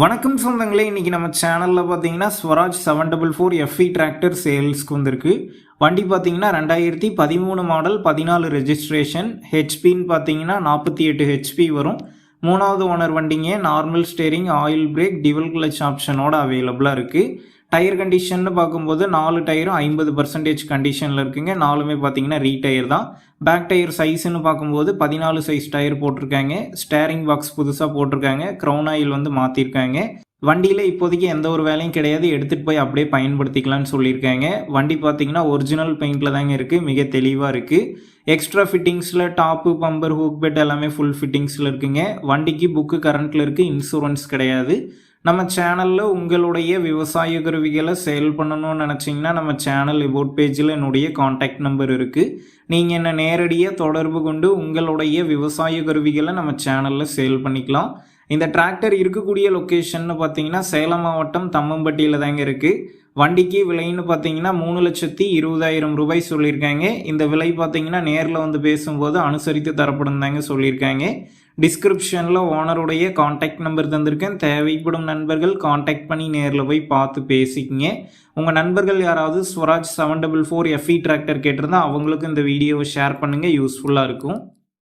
வணக்கம் சொந்தங்களே இன்றைக்கி நம்ம சேனலில் பார்த்தீங்கன்னா Swaraj seven double four FE tractor சேல்ஸ்க்கு வந்திருக்கு. வண்டி பார்த்தீங்கன்னா ரெண்டாயிரத்தி பதிமூணு மாடல் பதினாலு ரெஜிஸ்ட்ரேஷன் ஹெச்பின்னு பார்த்தீங்கன்னா நாற்பத்தி எட்டு ஹெச்பி வரும். மூணாவது ஓனர் வண்டிங்க normal steering oil brake dual clutch ஆப்ஷனோட அவைலபிளாக இருக்குது டயர் கண்டிஷன்னு பார்க்கும்போது நாலு டயரும் ஐம்பது பர்சன்டேஜ் கண்டிஷனில் இருக்குங்க. நாலுமே பார்த்தீங்கன்னா ரீடயர் தான். பேக் டயர் சைஸ்ன்னு பார்க்கும்போது பதினாலு சைஸ் டயர் போட்டிருக்காங்க. ஸ்டேரிங் பாக்ஸ் புதுசாக போட்டிருக்காங்க. க்ரௌன் ஆயில் வந்து மாற்றிருக்காங்க வண்டியில் இப்போதைக்கு எந்த ஒரு வேலையும் கிடையாது. எடுத்துகிட்டு போய் அப்படியே பயன்படுத்திக்கலாம்னு சொல்லியிருக்காங்க. வண்டி பார்த்தீங்கன்னா ஒரிஜினல் பெயிண்டில் தாங்க இருக்குது மிக தெளிவாக இருக்குது எக்ஸ்ட்ரா ஃபிட்டிங்ஸில் டாப்பு பம்பர் ஹூக் பெட் எல்லாமே ஃபுல் ஃபிட்டிங்ஸில் இருக்குங்க. வண்டிக்கு புக்கு கரண்ட்டில் இருக்குது இன்சூரன்ஸ் கிடையாது. நம்ம சேனலில் உங்களுடைய விவசாய கருவிகளை சேல் பண்ணணும்னு நினச்சிங்கன்னா நம்ம சேனல் இபோட் பேஜில் என்னுடைய காண்டாக்ட் நம்பர் இருக்குது நீங்கள் என்னை நேரடியாக தொடர்பு கொண்டு உங்களுடைய விவசாய கருவிகளை நம்ம சேனலில் சேல் பண்ணிக்கலாம். இந்த டிராக்டர் இருக்கக்கூடிய லொக்கேஷன்னு பார்த்தீங்கன்னா சேலம் மாவட்டம் தம்மம்பட்டியில் தாங்க இருக்குது வண்டிக்கு விலைன்னு பார்த்தீங்கன்னா மூணு லட்சத்தி இருபதாயிரம் ரூபாய் சொல்லியிருக்காங்க. இந்த விலை பார்த்தீங்கன்னா நேரில் வந்து பேசும்போது அனுசரித்து தரப்படும் தாங்க சொல்லியிருக்காங்க. டிஸ்கிரிப்ஷனில் ஓனருடைய காண்டாக்ட் நம்பர் தந்திருக்கேன். தேவைப்படும் நண்பர்கள் காண்டாக்ட் பண்ணி நேரில் போய் பார்த்து பேசிக்கிங்க. உங்கள் நண்பர்கள் யாராவது Swaraj seven double four FE tractor கேட்டிருந்தால் அவங்களுக்கும் இந்த வீடியோவை ஷேர் பண்ணுங்கள் யூஸ்ஃபுல்லாக இருக்கும்.